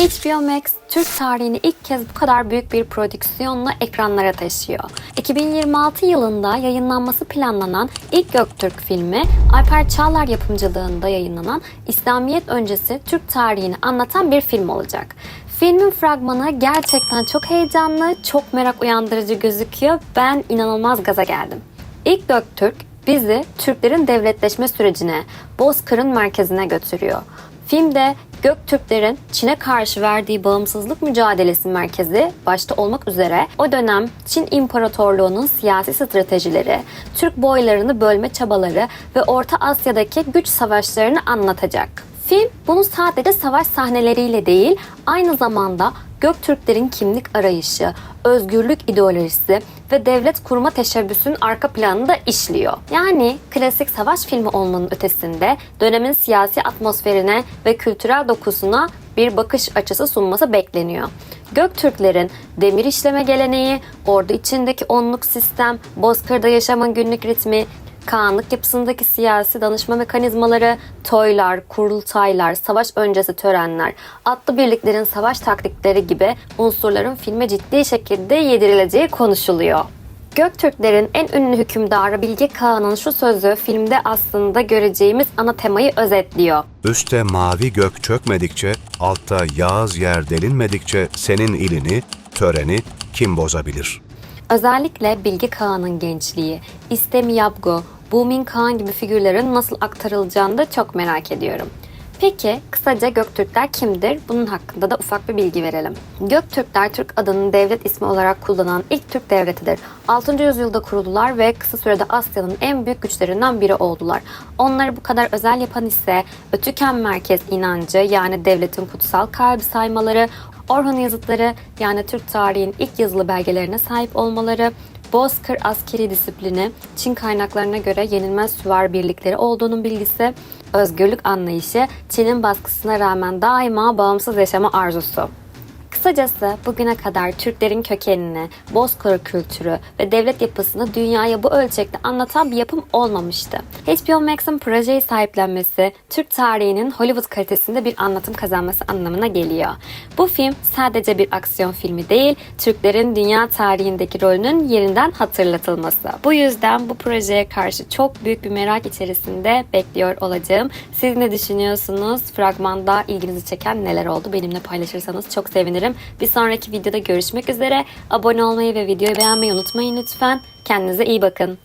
HBO Max, Türk tarihini ilk kez bu kadar büyük bir prodüksiyonla ekranlara taşıyor. 2026 yılında yayınlanması planlanan ilk Göktürk filmi, Alper Çağlar yapımcılığında yayınlanan İslamiyet öncesi Türk tarihini anlatan bir film olacak. Filmin fragmanı gerçekten çok heyecanlı, çok merak uyandırıcı gözüküyor. Ben inanılmaz gaza geldim. İlk Göktürk bizi Türklerin devletleşme sürecine, Bozkır'ın merkezine götürüyor. Filmde Göktürklerin Çin'e karşı verdiği bağımsızlık mücadelesi merkezi başta olmak üzere o dönem Çin İmparatorluğu'nun siyasi stratejileri, Türk boylarını bölme çabaları ve Orta Asya'daki güç savaşlarını anlatacak. Film bunu sadece savaş sahneleriyle değil, aynı zamanda Göktürklerin kimlik arayışı, özgürlük ideolojisi ve devlet kurma teşebbüsünün arka planını da işliyor. Yani klasik savaş filmi olmanın ötesinde dönemin siyasi atmosferine ve kültürel dokusuna bir bakış açısı sunması bekleniyor. Göktürklerin demir işleme geleneği, ordu içindeki onluk sistem, bozkırda yaşamın günlük ritmi, Kağanlık yapısındaki siyasi danışma mekanizmaları, toylar, kurultaylar, savaş öncesi törenler, atlı birliklerin savaş taktikleri gibi unsurların filme ciddi şekilde yedirileceği konuşuluyor. Göktürklerin en ünlü hükümdarı Bilge Kağan'ın şu sözü filmde aslında göreceğimiz ana temayı özetliyor. Üste mavi gök çökmedikçe, altta yağız yer delinmedikçe senin ilini, töreni kim bozabilir? Özellikle Bilge Kağan'ın gençliği, İstemi Bumin Kağan gibi figürlerin nasıl aktarılacağını da çok merak ediyorum. Peki kısaca Göktürkler kimdir? Bunun hakkında da ufak bir bilgi verelim. Göktürkler Türk adının devlet ismi olarak kullanan ilk Türk devletidir. 6. yüzyılda kuruldular ve kısa sürede Asya'nın en büyük güçlerinden biri oldular. Onları bu kadar özel yapan ise Ötüken merkez inancı yani devletin kutsal kalbi saymaları, Orhun yazıtları yani Türk tarihinin ilk yazılı belgelerine sahip olmaları, Bozkır askeri disiplini, Çin kaynaklarına göre yenilmez süvar birlikleri olduğunun bilgisi, özgürlük anlayışı, Çin'in baskısına rağmen daima bağımsız yaşama arzusu. Kısacası bugüne kadar Türklerin kökenini, Bozkır kültürü ve devlet yapısını dünyaya bu ölçekte anlatan bir yapım olmamıştı. HBO Max'ın projeyi sahiplenmesi, Türk tarihinin Hollywood kalitesinde bir anlatım kazanması anlamına geliyor. Bu film sadece bir aksiyon filmi değil, Türklerin dünya tarihindeki rolünün yeniden hatırlatılması. Bu yüzden bu projeye karşı çok büyük bir merak içerisinde bekliyor olacağım. Siz ne düşünüyorsunuz? Fragmanda ilginizi çeken neler oldu? Benimle paylaşırsanız çok sevinirim. Bir sonraki videoda görüşmek üzere. Abone olmayı ve videoyu beğenmeyi unutmayın lütfen. Kendinize iyi bakın.